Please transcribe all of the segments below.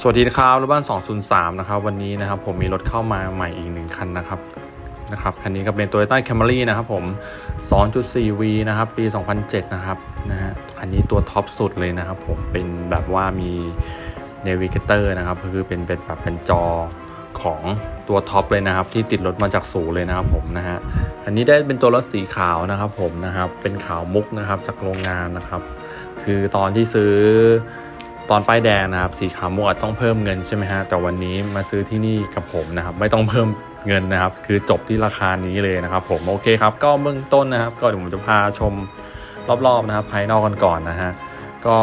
สวัสดีครับรถบ้าน 203 นะครับ วันนี้นะครับผมมีรถเข้ามาใหม่อีกหนึ่งคันนะครับนะครับคันนี้ก็เป็น Toyota Camry นะครับผม 2.4V นะครับ ปี 2007 นะครับนะฮะคันนี้ตัวท็อปสุดเลยนะครับผมเป็นแบบว่ามี Navigator นะครับก็คือเป็นเป็นแบบเป็นจอของตัวท็อปเลยนะครับ ที่ติดรถมาจากศูนย์เลยนะครับผมนะฮะอันนี้ได้เป็นตัวรถสีขาวนะครับผมนะครับเป็นขาวมุกนะครับจากโรงงานนะครับ คือตอนที่ซื้อ ตอนป้ายแดงนะครับสีขาวมุกอาจต้องเพิ่มเงินใช่ไหมฮะแต่วันนี้มาซื้อที่นี่กับผมนะครับไม่ต้องเพิ่มเงินนะครับ คือจบที่ราคานี้เลยนะครับผมโอเคครับก็เบื้องต้นนะครับก็เดี๋ยวผมจะพาชมรอบๆนะครับภายนอกกันก่อนนะฮะก็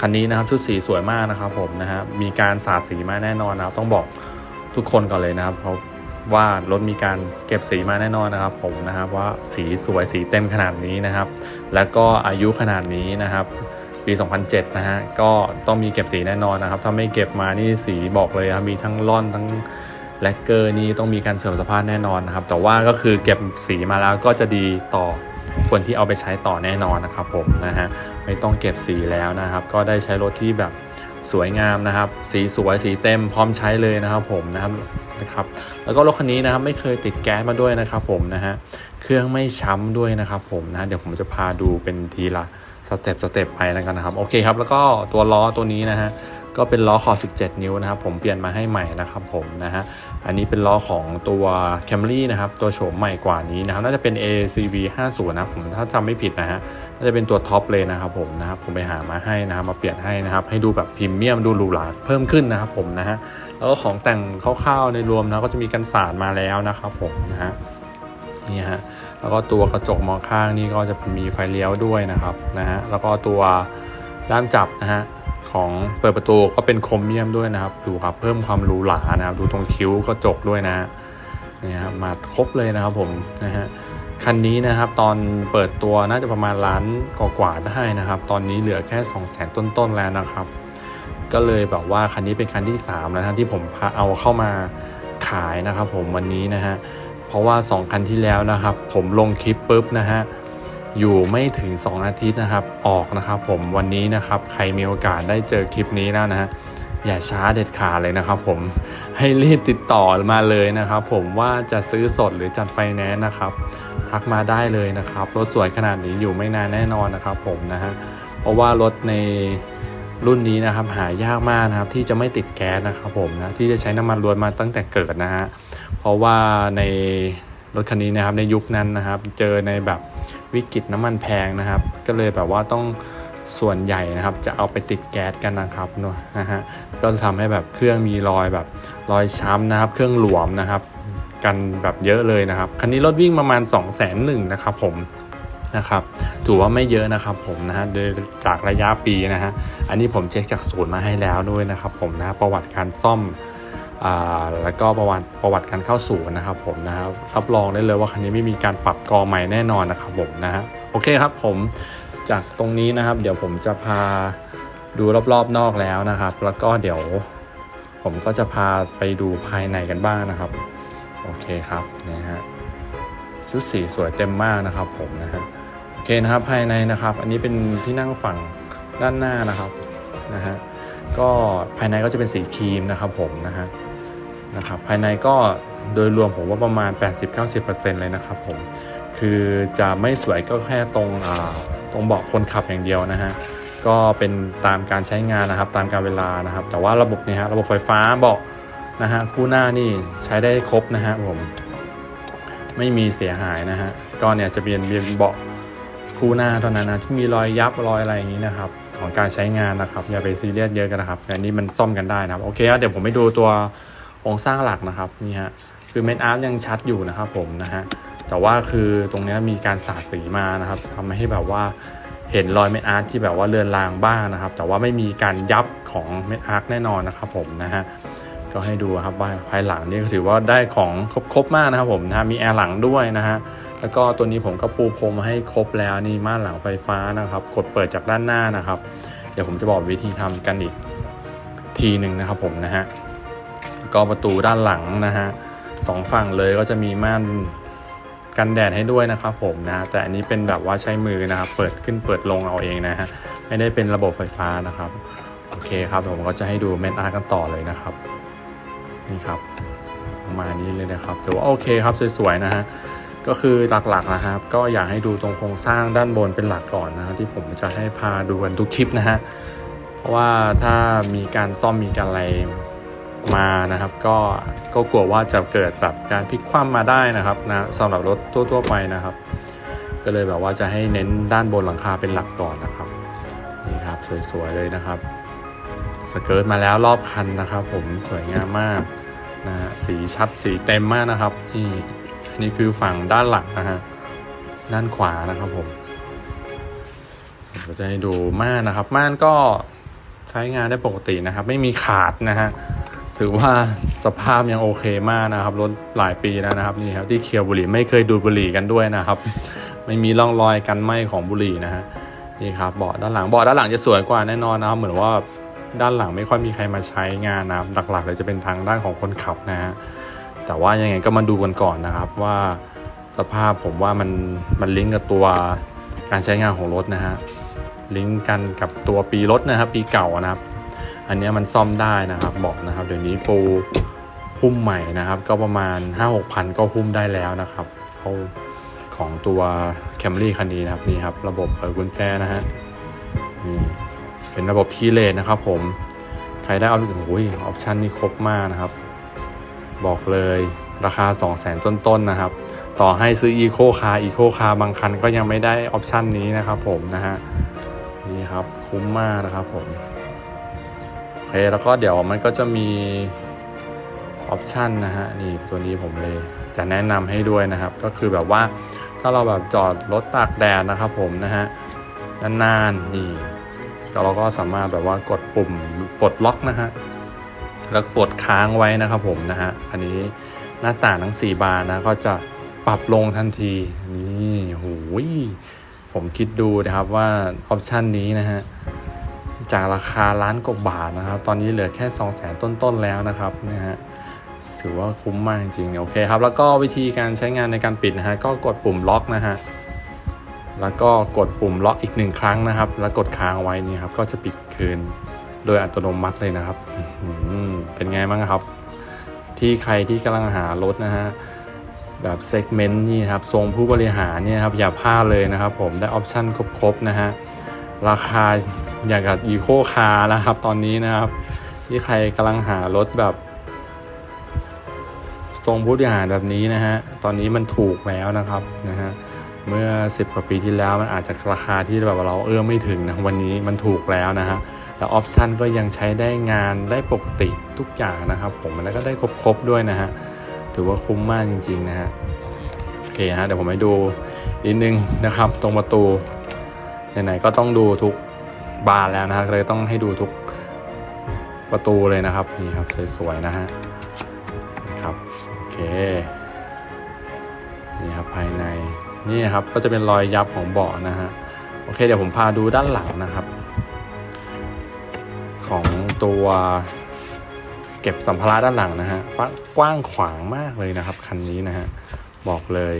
คันนี้นะครับชุดสีสวยมากนะครับผมนะฮะมีการสาดสีมาแน่นอนนะครับ ต้องบอกทุกคนก่อนเลยนะครับเพราะว่ารถมีการเก็บสีมาแน่นอนนะครับ ผมนะครับว่าสีสวยสีเต็มขนาดนี้นะครับ แล้วก็อายุขนาดนี้นะครับ ปี 2007 นะฮะ ก็ต้องมีเก็บสีแน่นอนนะครับ ถ้าไม่เก็บมานี่สีบอกเลยครับ มีทั้งร่อนทั้งแลกเกอร์นี่ต้องมีการเสื่อมสภาพแน่นอนนะครับ แต่ว่าก็คือเก็บสีมาแล้วก็จะดีต่อคนที่เอาไปใช้ต่อแน่นอนนะครับผมนะฮะ ไม่ต้องเก็บสีแล้วนะครับ ก็ได้ใช้รถที่แบบสวยงามนะครับ สีสวยสีเต็มพร้อมใช้เลยนะครับผมนะครับนะครับ แล้วก็รถคันนี้นะครับไม่เคยติดแก๊สมาด้วยนะครับผมนะฮะ เครื่องไม่ช้ำด้วยนะครับผมนะ เดี๋ยวผมจะพาดูเป็นทีละ สเต็ปสเต็ปไปแล้วกันนะครับโอเคครับแล้วก็ตัวล้อตัวนี้นะฮะก็เป็นล้อขอบ 17 นิ้วนะครับ ผมเปลี่ยนมาให้ใหม่นะครับผมนะฮะ อันนี้เป็นล้อของตัว Camry นะครับ ตัวโฉมใหม่กว่านี้นะครับ น่าจะเป็น ACV 50นะผมถ้าจำไม่ผิดนะฮะ น่าจะเป็นตัวท็อปเลยนะครับผมนะครับ ผมไปหามาให้นะครับ มาเปลี่ยนให้นะครับ ให้ดูแบบพรีเมียมดูหรูหราเพิ่มขึ้นนะครับผมนะฮะ แล้วก็ของแต่งคร่าวๆในรวมนะ ก็จะมีกันสาดมาแล้วนะครับผมนะฮะ นี่ฮะ แล้วก็ตัวกระจกมองข้างนี่ก็จะมีไฟเลี้ยวด้วยนะครับนะฮะแล้วก็ตัวด้ามจับนะฮะของเปิดประตูก็เป็นครเมียมด้วยนะครับ ดูครับเพิ่มความหรูหรานะครับ ดูตรงคิ้วกระจกด้วยนะฮะนี่ครับมาครบเลยนะครับผมนะฮะคันนี้นะครับตอนเปิดตัวน่าจะประมาณล้านกว่าๆได้นะครับ ตอนนี้เหลือแค่ 2 0 0 0 0 0ต้นๆแล้วนะครับ ก็เลยแบบว่าคันนี้เป็นคันที่3แล้วนะที่ผมพาเอาเข้ามาขายนะครับผมวันนี้นะฮะ เพราะว่า 2 คันที่แล้วนะครับ ผมลงคลิปปุ๊บนะฮะอยู่ไม่ถึง 2 อาทิตย์นะครับออกนะครับ ผมวันนี้นะครับใครมีโอกาสได้เจอคลิปนี้แล้วนะฮะอย่าช้าเด็ดขาดเลยนะครับ ผมให้รีบติดต่อมาเลยนะครับ ผมว่าจะซื้อสดหรือจัดไฟแนนซ์นะครับ ทักมาได้เลยนะครับรถสวยขนาดนี้อยู่ไม่นานแน่นอนนะครับ ผมนะฮะเพราะว่ารถในรุ่นนี้นะครับหายากมากนะครับที่จะไม่ติดแก๊สนะครับผมนะที่จะใช้น้ำมันล้วนมาตั้งแต่เกิดนะฮะเพราะว่าในรถคันนี้นะครับในยุคนั้นนะครับ เจอในแบบวิกฤตน้ำมันแพงนะครับ ก็เลยแบบว่าต้องส่วนใหญ่นะครับ จะเอาไปติดแก๊สกันนะครับเนอะนะฮะก็ทำให้แบบเครื่องมีรอยแบบรอยช้ำนะครับ เครื่องหลวมนะครับ กันแบบเยอะเลยนะครับคันนี้รถวิ่งประมาณ 2 0 0 0 0 0หนึ่งนะครับผมนะครับถือว่าไม่เยอะนะครับผมนะฮะโดยจากระยะปีนะฮะอันนี้ผมเช็คจากศูนย์มาให้แล้วด้วยนะครับผมนะประวัติการซ่อม แล้วก็ประวัติประวัติการเข้าสู่นะครับผมนะครับรับรองได้เลยว่าคันนี้ไม่มีการปรับกอใหม่แน่นอนนะครับผมนะฮะโอเคครับผมจากตรงนี้นะครับ เดี๋ยวผมจะพาดูรอบๆนอกแล้วนะครับ แล้วก็เดี๋ยวผมก็จะพาไปดูภายในกันบ้างนะครับ โอเคครับนะฮะชุดสีสวยเต็มมากนะครับผมนะฮะโอเคนะครับภายในนะครับ อันนี้เป็นที่นั่งฝั่งด้านหน้านะครับนะฮะ ก็ภายในก็จะเป็นสีครีมนะครับผมนะฮะนะครับภายในก็โดยรวมผมว่าประมาณ 80-90%เลยนะครับผมคือจะไม่สวยก็แค่ตรงตรงเบาะคนขับอย่างเดียวนะฮะก็เป็นตามการใช้งานนะครับตามการเวลานะครับ แต่ว่าระบบเนี่ยฮะระบบไฟฟ้าเบาะนะฮะคู่หน้านี่ใช้ได้ครบนะฮะผมไม่มีเสียหายนะฮะก็เนี่ยจะเป็นเป็นเบาะคู่หน้าเท่านั้นนะที่มีรอยยับรอยอะไรอย่างนี้นะครับ ของการใช้งานนะครับ อย่าไปซีเรียสเยอะกันนะครับอันนี้มันซ่อมกันได้นะครับโอเคครับเดี๋ยวผมไปดูตัวโครงสร้างหลักนะครับนี่ฮะคือเม็ดอาร์ตยังชัดอยู่นะครับผมนะฮะแต่ว่าคือตรงนี้มีการสาดสีมานะครับทำให้แบบว่าเห็นรอยเม็ดอาร์ตที่แบบว่าเลือนลางบ้างนะครับ แต่ว่าไม่มีการยับของเม็ดอาร์ตแน่นอนนะครับผมนะฮะก็ให้ดูครับว่าภายหลังนี่ก็ถือว่าได้ของครบๆมากนะครับผมนะฮะมีแอร์หลังด้วยนะฮะ แล้วก็ตัวนี้ผมก็ปูพรมมาให้ครบแล้วนี่ม่านหลังไฟฟ้านะครับ กดเปิดจากด้านหน้านะครับ เดี๋ยวผมจะบอกวิธีทำกันอีกทีหนึ่งนะครับผมนะฮะก็ประตูด้านหลังนะฮะสองฝั่งเลยก็จะมีม่านกันแดดให้ด้วยนะครับผมนะแต่อันนี้เป็นแบบว่าใช้มือนะครับ เปิดขึ้นเปิดลงเอาเองนะฮะไม่ได้เป็นระบบไฟฟ้านะครับ โอเคครับผมก็จะให้ดูเมนอาร์กันต่อเลยนะครับ นี่ครับประมาณนี้เลยนะครับถือว่าโอเคครับสวยๆนะฮะ ก็คือหลักๆนะครับ ก็อยากให้ดูตรงโครงสร้างด้านบนเป็นหลักก่อนนะที่ผมจะให้พาดูกันทุกคลิปนะฮะเพราะว่าถ้ามีการซ่อมมีการอะไรมานะครับ ก็ก็กลัวว่าจะเกิดแบบการพลิกคว่ำมาได้นะครับนะสำหรับรถทั่วๆไปนะครับ ก็เลยแบบว่าจะให้เน้นด้านบนหลังคาเป็นหลักก่อนนะครับนี่ครับสวยๆเลยนะครับสเกิร์ตมาแล้วรอบคันนะครับ ผมสวยงามมากนะสีชัดสีเต็มมากนะครับนี่ นี่คือฝั่งด้านหลังนะฮะ ด้านขวานะครับผมจะให้ดูม่านนะครับ ม่านก็ใช้งานได้ปกตินะครับ ไม่มีขาดนะฮะ ถือว่าสภาพยังโอเคมากนะครับ รถหลายปีแล้วนะครับนี่ครับที่เคียวบุหรี่ไม่เคยดูดบุหรี่กันด้วยนะครับ ไม่มีร่องรอยกันไหม้ของบุหรี่นะฮะ นี่ครับเบาะด้านหลังเบาะด้านหลังจะสวยกว่าแน่นอนนะครับ เหมือนว่าด้านหลังไม่ค่อยมีใครมาใช้งานนะครับหลักๆเลยจะเป็นทางด้านของคนขับนะฮะ แต่ว่ายังไงก็มาดูกันก่อนนะครับว่าสภาพผมว่ามันมันลิงก์กับตัวการใช้งานของรถนะฮะลิงก์กันกับตัวปีรถนะครับ ปีเก่านะครับ อันนี้มันซ่อมได้นะครับบอกนะครับ เดี๋ยวนี้ปูหุ้มใหม่นะครับ ก็ประมาณ 5-6พันก็หุ้มได้แล้วนะครับเอาของตัว Camry คันนี้นะครับนี่ครับ ระบบเปิดกุญแจนะฮะนี่เป็นระบบคีย์เลสนะครับ ผมใครได้เอาโอ้ยออปชันนี่ครบมากนะครับ บอกเลยราคา 2 0 0แสนต้นๆนะครับ ต่อให้ซื้อ Eco Car Eco Car บางคันก็ยังไม่ได้ออปชันนี้นะครับผมนะฮะนี่ครับคุ้มมากนะครับผมโอเคแล้วก็เดี๋ยวมันก็จะมีออปชันนะฮะนี่ตัวนี้ผมเลยจะแนะนำให้ด้วยนะครับ ก็คือแบบว่าถ้าเราแบบจอดรถตากแดดนะครับผมนะฮะนานๆนี่เราก็สามารถแบบว่ากดปุ่มปลดล็อกนะฮะ แล้วกดค้างไว้นะครับผมนะฮะคันนี้หน้าต่างทั้ง 4 บานนะก็จะปรับลงทันทีนี่หูยผมคิดดูนะครับว่าออปชันนี้นะฮะจากราคาล้านกว่าบาทนะครับ ตอนนี้เหลือแค่2 0 0แสนต้นๆแล้วนะครับนะฮะถือว่าคุ้มมากจริงๆโอเคครับ แล้วก็วิธีการใช้งานในการปิดนะฮะก็กดปุ่มล็อกนะฮะแล้วก็กดปุ่มล็อกอีกหนึ่งครั้งนะครับ แล้วกดค้างไว้นี่ครับก็จะปิดคืนโดยอัตโนมัติเลยนะครับ ไงบ้างครับ ที่ใครที่กำลังหารถนะฮะแบบเซกเมนต์นี่ครับทรงผู้บริหารเนี่ยครับอย่าพลาดเลยนะครับ ผมได้ออปชั่นครบๆนะฮะราคาอย่างกับอีโคคาร์นะครับ ตอนนี้นะครับ ที่ใครกำลังหารถแบบทรงผู้บริหารแบบนี้นะฮะตอนนี้มันถูกแล้วนะครับนะฮะเมื่อ 10 กว่าปีที่แล้วมันอาจจะราคาที่แบบเราเอื้อมไม่ถึงนะวันนี้มันถูกแล้วนะฮะ แล้วออปชันก็ยังใช้ได้งานได้ปกติทุกอย่างนะครับ ผมแล้วก็ได้ครบๆด้วยนะฮะถือว่าคุ้มมากจริงๆนะฮะโอเคฮะเดี๋ยวผมให้ดูนิดนึงนะครับ ตรงประตูไหนๆก็ต้องดูทุกบานแล้วนะฮะเลยต้องให้ดูทุกประตูเลยนะครับนี่ครับสวยๆนะฮะครับโอเคนี่ครับภายในนี่ครับก็จะเป็นรอยยับของเบาะนะฮะโอเคเดี๋ยวผมพาดูด้านหลังนะครับ ของตัวเก็บสัมภาระด้านหลังนะฮะกว้างขวางมากเลยนะครับ คันนี้นะฮะบอกเลย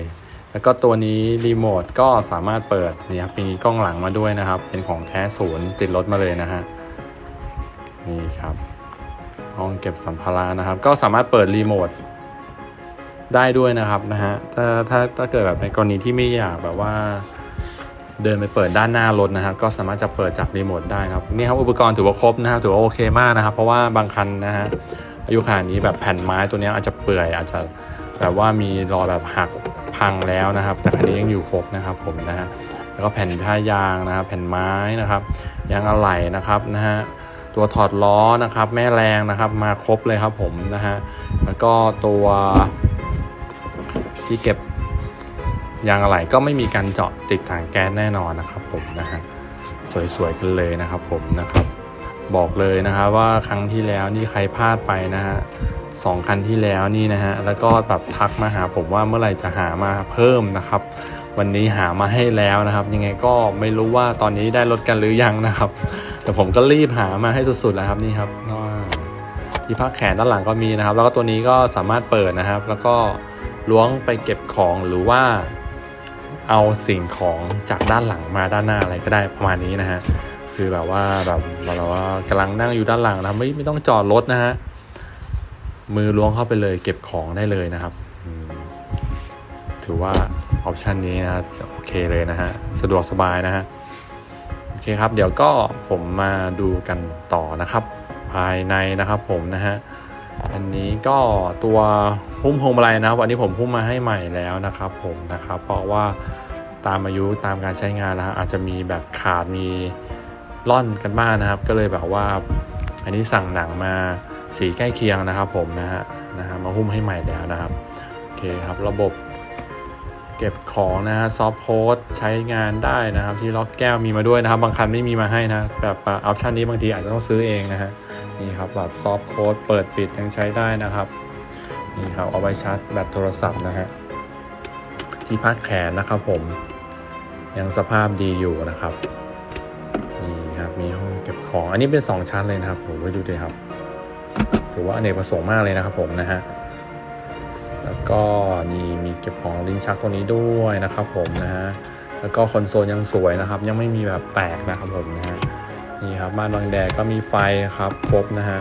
แล้วก็ตัวนี้รีโมทก็สามารถเปิดนี่ครับมีกล้องหลังมาด้วยนะครับ เป็นของแท้ศูนย์ติดรถมาเลยนะฮะนี่ครับห้องเก็บสัมภาระนะครับ ก็สามารถเปิดรีโมทได้ด้วยนะครับนะฮะถ้าถ้าถ้าเกิดแบบในกรณีที่ไม่อยากแบบว่า เดินไปเปิดด้านหน้ารถนะครับก็สามารถจะเปิดจากรีโมทได้นะครับนี่ครับอุปกรณ์ถือว่าครบนะครับถือว่าโอเคมากนะครับ เพราะว่าบางคันนะฮะอายุขนาดนี้แบบแผ่นไม้ตัวนี้อาจจะเปื่อยอาจจะแบบว่ามีรอยแบบหักพังแล้วนะครับ แต่คันนี้ยังอยู่ครบนะครับผมนะฮะแล้วก็แผ่นท่ายางนะครับแผ่นไม้นะครับยางอะไหล่นะครับนะฮะตัวถอดล้อนะครับแม่แรงนะครับมาครบเลยครับผมนะฮะแล้วก็ตัวที่เก็บ ยางอะไหล่ก็ไม่มีการเจาะติดถังแก๊สแน่นอนนะครับผมนะฮะสวยๆกันเลยนะครับผมนะครับ บอกเลยนะครับว่าครั้งที่แล้วนี่ใครพลาดไปนะฮะสองคันที่แล้วนี่นะฮะแล้วก็แบบทักมาหาผมว่าเมื่อไหร่จะหามาเพิ่มนะครับ วันนี้หามาให้แล้วนะครับ ยังไงก็ไม่รู้ว่าตอนนี้ได้รถกันหรือยังนะครับ แต่ผมก็รีบหามาให้สุดๆแล้วครับนี่ครับที่พักแขนด้านหลังก็มีนะครับ แล้วก็ตัวนี้ก็สามารถเปิดนะครับ แล้วก็ล้วงไปเก็บของหรือว่า เอาสิ่งของจากด้านหลังมาด้านหน้าอะไรก็ได้ประมาณนี้นะฮะคือแบบว่าแบบแบบว่ากำลังนั่งอยู่ด้านหลังนะไม่ไม่ต้องจอดรถนะฮะมือล้วงเข้าไปเลยเก็บของได้เลยนะครับ ถือว่าออปชันนี้นะโอเคเลยนะฮะสะดวกสบายนะฮะโอเคครับ เดี๋ยวก็ผมมาดูกันต่อนะครับ ภายในนะครับผมนะฮะ อันนี้ก็ตัวหุ้มพวงมาลัยนะครับวันนี้ผมหุ้มมาให้ใหม่แล้วนะครับ ผมนะครับ เพราะว่าตามอายุตามการใช้งานนะฮะอาจจะมีแบบขาดมีร่อนกันบ้างนะครับ ก็เลยแบบว่า อันนี้สั่งหนังมาสีใกล้เคียงนะครับ ผมนะฮะนะฮะมาหุ้มให้ใหม่แล้วนะครับโอเคครับระบบเก็บของนะฮะซอฟต์โพสใช้งานได้นะครับ ที่ล็อกแก้วมีมาด้วยนะครับ บางคันไม่มีมาให้นะแบบออปชันนี้บางทีอาจจะต้องซื้อเองนะฮะ นี่ครับแบบซอฟต์โค้ดเปิดปิดยังใช้ได้นะครับนี่ครับเอาไว้ชาร์จแบตโทรศัพท์นะฮะที่พักแขนนะครับผมยังสภาพดีอยู่นะครับนี่ครับมีห้องเก็บของอันนี้เป็น 2 ชั้นเลยนะครับผมไปดูดิครับถือว่าอเนกประสงค์มากเลยนะครับผมนะฮะแล้วก็นี่มีเก็บของลิ้นชักตัวนี้ด้วยนะครับผมนะฮะแล้วก็คอนโซลยังสวยนะครับ ยังไม่มีแบบแตกนะครับผมนะฮะ นี่ครับบ้านบางแดดก็มีไฟครับครบนะฮะ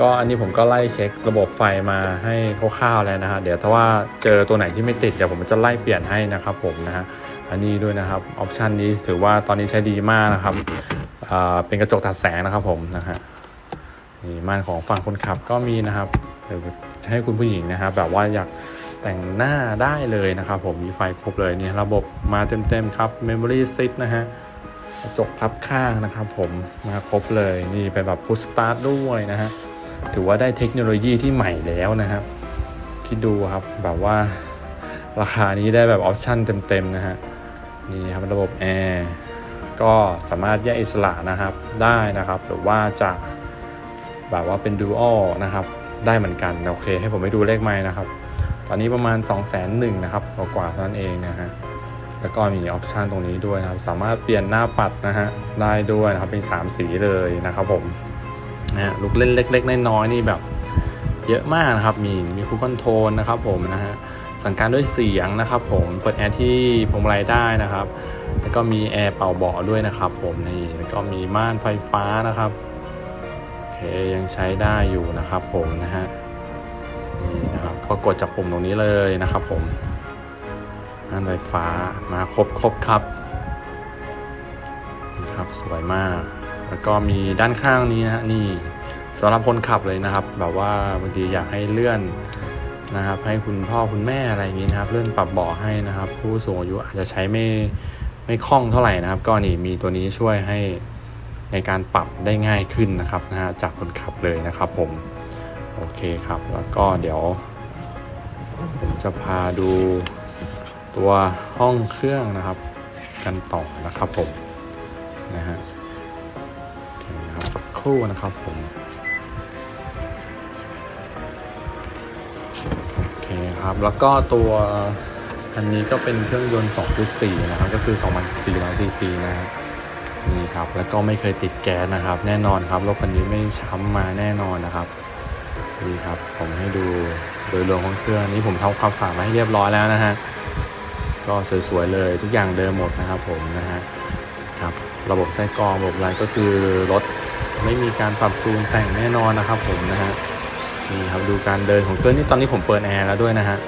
ก็อันนี้ผมก็ไล่เช็คระบบไฟมาให้คร่าวๆแล้วนะฮะเดี๋ยวถ้าว่าเจอตัวไหนที่ไม่ติดเดี๋ยวผมจะไล่เปลี่ยนให้นะครับผมนะฮะอันนี้ด้วยนะครับออปชันนี้ถือว่าตอนนี้ใช้ดีมากนะครับเป็นกระจกตัดแสงนะครับผมนะฮะนี่ม่านของฝั่งคนขับก็มีนะครับให้คุณผู้หญิงนะครับแบบว่าอยากแต่งหน้าได้เลยนะครับผมมีไฟครบเลยนี่ระบบมาเต็มๆครับ Memory Seat นะฮะ กระจกพับข้างนะครับผมมาครบเลยนี่เป็นแบบพุชสตาร์ทด้วยนะฮะถือว่าได้เทคโนโลยีที่ใหม่แล้วนะครับคิดดูครับแบบว่าราคานี้ได้แบบออปชั่นเต็มๆนะฮะนี่ครับระบบแอร์ก็สามารถแยกอิสระนะครับได้นะครับหรือว่าจะแบบว่าเป็นดูอัลนะครับได้เหมือนกันโอเค ให้ผมไปดูเลขไม้นะครับ ตอนนี้ประมาณ 2 0 0 0 0 0 นะครับกว่าๆเท่านั้นเองนะฮะ แล้วก็มีออปชันตรงนี้ด้วยนะครับ สามารถเปลี่ยนหน้าปัดนะฮะได้ด้วยนะครับเป็น 3 สีเลยนะครับผมนะฮะลูกเล่นเล็ก ๆ น้อยๆนี่แบบเยอะมากนะครับ มีมีคูคอนโทรลนะครับผมนะฮะสั่งการด้วยเสียงนะครับผมเปิดแอร์ที่พวงมาลัยได้นะครับ แล้วก็มีแอร์เป่าเบาะด้วยนะครับผมนี่แล้วก็มีม่านไฟฟ้านะครับโอเคยังใช้ได้อยู่นะครับผมนะฮะนี่นะครับก็กดจากปุ่มตรงนี้เลยนะครับผม ม่านไฟฟ้ามาครบครบครับนี่ครับสวยมาก แล้วก็มีด้านข้างนี้นะฮะนี่สำหรับคนขับเลยนะครับ แบบว่าบางทีอยากให้เลื่อนนะครับ ให้คุณพ่อคุณแม่อะไรอย่างนี้นะครับ เลื่อนปรับเบาะให้นะครับ ผู้สูงอายุอาจจะใช้ไม่ไม่คล่องเท่าไหร่นะครับ ก็นี่มีตัวนี้ช่วยให้ในการปรับได้ง่ายขึ้นนะครับนะฮะจากคนขับเลยนะครับ ผมโอเคครับ แล้วก็เดี๋ยวผมจะพาดู ตัวห้องเครื่องนะครับ กันต่อนะครับผมนะฮะโอเคนะครับสักครู่นะครับผมโอเคครับแล้วก็ตัวอันนี้ก็เป็นเครื่องยนต์2.4นะครับ ก็คือ2,400ซีซีนะฮะนี่ครับแล้วก็ไม่เคยติดแก๊สนะครับ แน่นอนครับรถคันนี้ไม่ช้ำมาแน่นอนนะครับนี่ครับผมให้ดูโดยรวมของเครื่องนี้ผมทำความสะอาดมาให้เรียบร้อยแล้วนะฮะ ก็สวยๆเลยทุกอย่างเดิมหมดนะครับผมนะฮะครับระบบไส้กรองระบบอะไรก็คือรถไม่มีการปรับจูนแต่งแน่นอนนะครับผมนะฮะนี่ครับดูการเดินของเครื่องนี่ตอนนี้ผมเปิดแอร์แล้วด้วยนะฮะ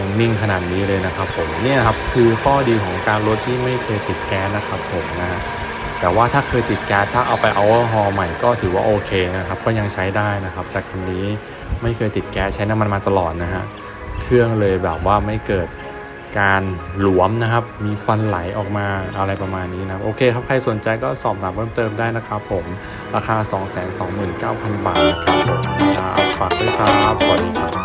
ยังนิ่งขนาดนี้เลยนะครับผมเนี่ยครับคือข้อดีของการรถที่ไม่เคยติดแก๊สนะครับผมนะฮะแต่ว่าถ้าเคยติดแก๊สถ้าเอาไปเอาฮอใหม่ก็ถือว่าโอเคนะครับก็ยังใช้ได้นะครับแต่คันนี้ไม่เคยติดแก๊สใช้น้ำมันมาตลอดนะฮะเครื่องเลยแบบว่าไม่เกิด การหลวมนะครับ มีควันไหลออกมาอะไรประมาณนี้นะโอเคครับ ใครสนใจก็สอบถามเพิ่มเติมได้นะครับผมราคา 229,000 บาทนะครับผมครับฝากด้วยครับสวัสดีครับ